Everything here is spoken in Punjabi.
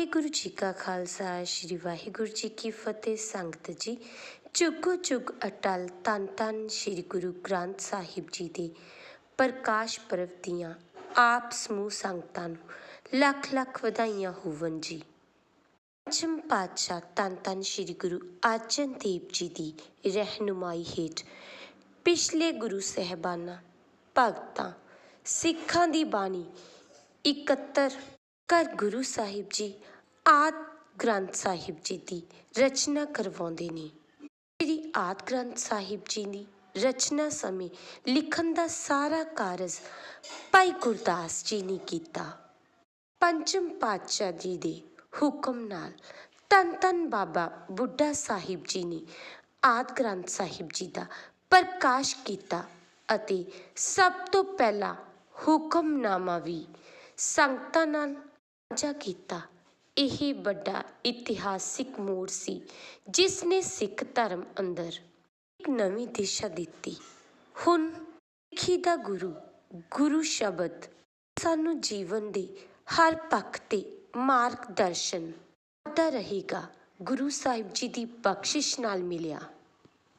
ਵਾਹਿਗੁਰੂ ਜੀ ਕਾ ਖਾਲਸਾ, ਸ੍ਰੀ ਵਾਹਿਗੁਰੂ ਜੀ ਕੀ ਫਤਿਹ। ਸੰਗਤ ਜੀ ਚੁਗੋ ਚੁਗ ਅਟਲ ਤਨ ਤਨ ਸ੍ਰੀ ਗੁਰੂ ਗ੍ਰੰਥ ਸਾਹਿਬ ਜੀ ਦੇ ਪ੍ਰਕਾਸ਼ ਪੁਰਬ ਦੀਆਂ ਆਪ ਸਮੂਹ ਸੰਗਤਾਂ ਨੂੰ ਲੱਖ ਲੱਖ ਵਧਾਈਆਂ ਹੋਵਨ ਜੀ। ਪੰਚਮ ਪਾਤਸ਼ਾਹ ਧੰਨ ਧੰਨ ਸ੍ਰੀ ਗੁਰੂ ਅਰਜਨ ਦੇਵ ਜੀ ਦੀ ਰਹਿਨੁਮਾਈ ਹੇਠ ਪਿਛਲੇ ਗੁਰੂ ਸਹਿਬਾਨਾਂ, ਭਗਤਾਂ, ਸਿੱਖਾਂ ਦੀ ਬਾਣੀ ਇਕੱਤਰ ਘਰ ਗੁਰੂ ਸਾਹਿਬ ਜੀ, ਆਦਿ ਗ੍ਰੰਥ ਸਾਹਿਬ ਜੀ ਦੀ ਰਚਨਾ ਕਰਵਾਉਂਦੇ ਨੇ। ਸ੍ਰੀ ਆਦਿ ਗ੍ਰੰਥ ਸਾਹਿਬ ਜੀ ਦੀ ਰਚਨਾ ਸਮੇਂ ਲਿਖਣ ਦਾ ਸਾਰਾ ਕਾਰਜ ਭਾਈ ਗੁਰਦਾਸ ਜੀ ਨੇ ਕੀਤਾ। ਪੰਚਮ ਪਾਤਸ਼ਾਹ ਜੀ ਦੇ ਹੁਕਮ ਨਾਲ ਧੰਨ ਧੰਨ ਬਾਬਾ ਬੁੱਢਾ ਸਾਹਿਬ ਜੀ ਨੇ ਆਦਿ ਗ੍ਰੰਥ ਸਾਹਿਬ ਜੀ ਦਾ ਪ੍ਰਕਾਸ਼ ਕੀਤਾ ਅਤੇ ਸਭ ਤੋਂ ਪਹਿਲਾ ਹੁਕਮਨਾਮਾ ਵੀ ਸੰਗਤਾਂ ਨਾਲ ਸਾਂਝਾ ਕੀਤਾ। ਇਹ ਵੱਡਾ ਇਤਿਹਾਸਿਕ ਮੋੜ ਸੀ, ਜਿਸ ਨੇ ਸਿੱਖ ਧਰਮ ਅੰਦਰ ਇੱਕ ਨਵੀਂ ਦਿਸ਼ਾ ਦਿੱਤੀ। ਹੁਣ ਸਿੱਖੀ ਦਾ ਗੁਰੂ ਗੁਰੂ ਸ਼ਬਦ ਸਾਨੂੰ ਜੀਵਨ ਦੇ ਹਰ ਪੱਖ ਤੇ ਮਾਰਗਦਰਸ਼ਨ ਕਰਦਾ ਰਹੇਗਾ। ਗੁਰੂ ਸਾਹਿਬ ਜੀ ਦੀ ਬਖਸ਼ਿਸ਼ ਨਾਲ ਮਿਲਿਆ।